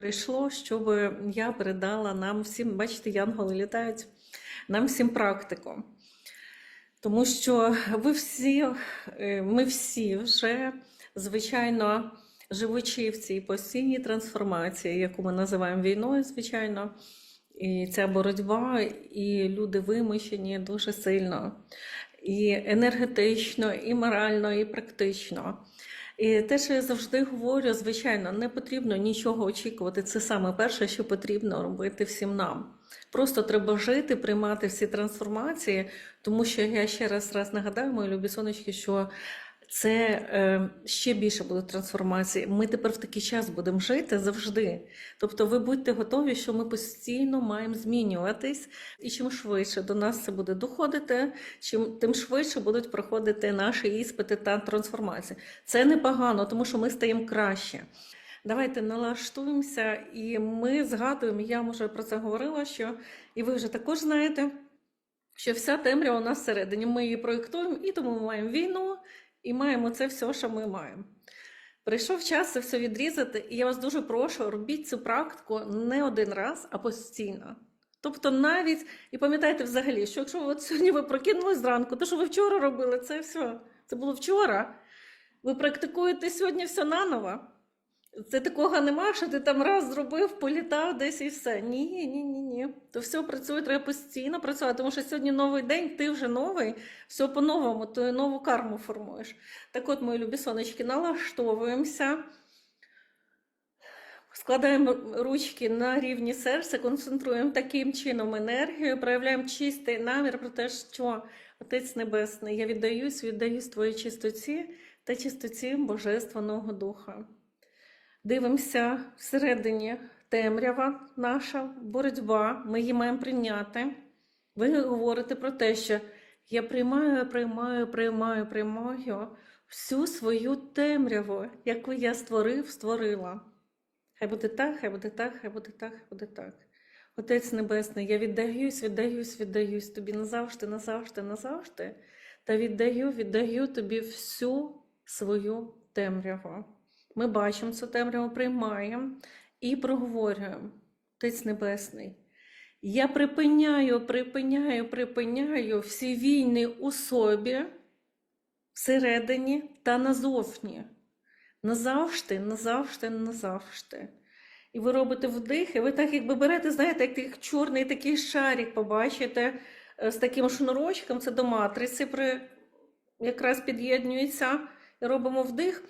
прийшло, щоб я передала нам всім, бачите, янголи літають, нам всім практику. Тому що ви всі, е, ми всі вже, звичайно, живучи в цій постійній трансформації, яку ми називаємо війною, звичайно, і ця боротьба, і люди вимушені дуже сильно, і енергетично, і морально, і практично. І те, що я завжди говорю, звичайно, не потрібно нічого очікувати. Це саме перше, що потрібно робити всім нам. Просто треба жити, приймати всі трансформації, тому що я ще раз раз нагадаю, мої любі сонечки, що це е, ще більше будуть трансформації. Ми тепер в такий час будемо жити завжди. Тобто, ви будьте готові, що ми постійно маємо змінюватись, і чим швидше до нас це буде доходити, чим тим швидше будуть проходити наші іспити та трансформації. Це непогано, тому що ми стаємо краще. Давайте налаштуємося, і ми згадуємо, я вже про це говорила, що і ви вже також знаєте, що вся темрява у нас всередині. Ми її проєктуємо, і тому ми маємо війну, і маємо це все, що ми маємо. Прийшов час це все відрізати, і я вас дуже прошу, робіть цю практику не один раз, а постійно. Тобто навіть, і пам'ятайте взагалі, що якщо от сьогодні ви прокинулись зранку, то що ви вчора робили, це все. Це було вчора. Ви практикуєте сьогодні все наново. Це такого нема, що ти там раз зробив, політав десь і все. Ні, ні, ні, То все працює, треба постійно працювати, тому що сьогодні новий день, ти вже новий, все по-новому, ти нову карму формуєш. Так от, мої любі сонечки, налаштовуємося, складаємо ручки на рівні серця, концентруємо таким чином енергію, проявляємо чистий намір про те, що Отець Небесний, я віддаюсь, віддаюсь твоїй чистоті та чистоті Божественного Духа. Дивимося всередині темрява наша боротьба, ми її маємо прийняти. Ви говорите про те, що я приймаю, приймаю, приймаю, приймаю всю свою темряву, яку я створив, створила. Хай буде так, хай буде так, хай буде так, хай буде так. Отець Небесний, я віддаюсь, віддаюсь, віддаюсь тобі назавжди, назавжди, назавжди, та віддаю, віддаю тобі всю свою темряву. Ми бачимо цю темряву, приймаємо і проговорюємо. Отець Небесний. Я припиняю, припиняю, припиняю всі війни у собі, всередині та назовні. Назавжди, назавжди, назавжди. І ви робите вдих, і ви так якби берете, знаєте, як такий чорний такий шарик, побачите, е, з таким шнурочком, це до матриці при... якраз під'єднується. І робимо вдих.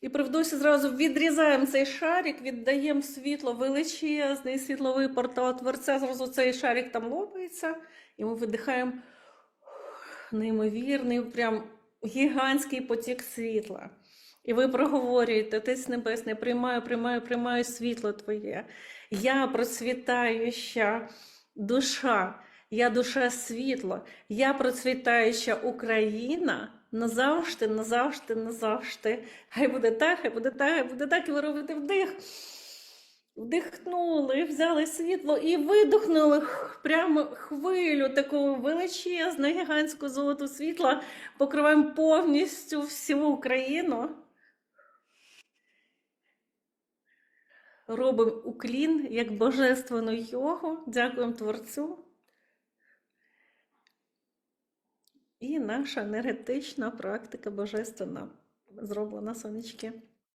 І при вдосі зразу відрізаємо цей шарик, віддаємо світло величезний світловий портал Творця, зразу цей шарик там лопається, і ми видихаємо неймовірний, прям гігантський потік світла. І ви проговорюєте, Отець Небесний, приймаю, приймаю, приймаю світло Твоє. Я процвітаюча душа, я душа світло, я процвітаюча Україна назавжди, назавжди, назавжди. Хай буде так, хай буде так, хай буде так, і ви робите вдих. Вдихнули, взяли світло і видихнули прямо хвилю такого величезного, гігантського золотого світла, покриваємо повністю всю Україну. Робимо уклін як божественну йогу. Дякуємо Творцю. І наша енергетична практика божественна зроблена сонечки.